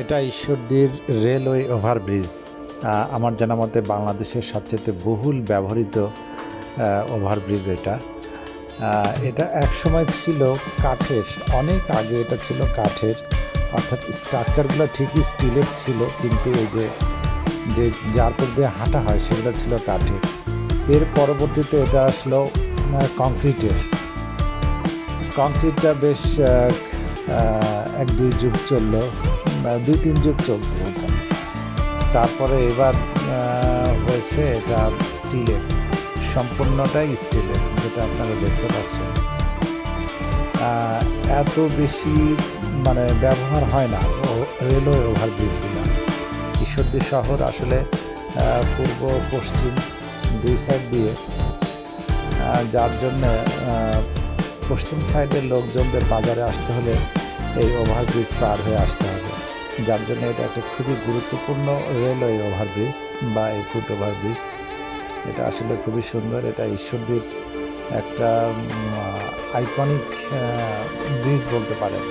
এটা ঈশ্বরদীর railway overbridge. আমার জানা মতে বাংলাদেশের সবচেয়ে বহুল ব্যবহৃত ওভারব্রিজ এটা। এটা একসময় ছিল কাঠের, অনেক আগে এটা ছিল কাঠের। অর্থাৎ স্ট্রাকচারগুলো ঠিকই স্টিলের ছিল, কিন্তু এই যে যে যার উপর দিয়ে হাঁটা হয় সেগুলো ছিল কাঠের। এর পরবর্তীতে এটা আসলো কংক্রিটের কংক্রিটটা বেশ এক দুই যুগ চলল। দুই, তিন যুগ চলছে বোধ। তারপরে এবার হয়েছে এটা স্টিলের, সম্পূর্ণটাই স্টিলের, যেটা আপনারা দেখতে পাচ্ছেন। এত বেশি মানে ব্যবহার হয় না রেলওয়ে ওভারব্রিজগুলো। ঈশ্বরদী শহর আসলে পূর্ব, পশ্চিম দুই সাইড দিয়ে যার জন্য পশ্চিম সাইডের লোকজনদের বাজারে আসতে হলে এই ওভারব্রিজ পার হয়ে আসতে হবে। যার জন্য এটা একটা খুবই গুরুত্বপূর্ণ রেলওয়ে ওভারব্রিজ বা এই ফুট ওভারব্রিজ। এটা আসলে খুবই সুন্দর, এটা ঈশ্বরদীর একটা আইকনিক ব্রিজ বলতে পারেন।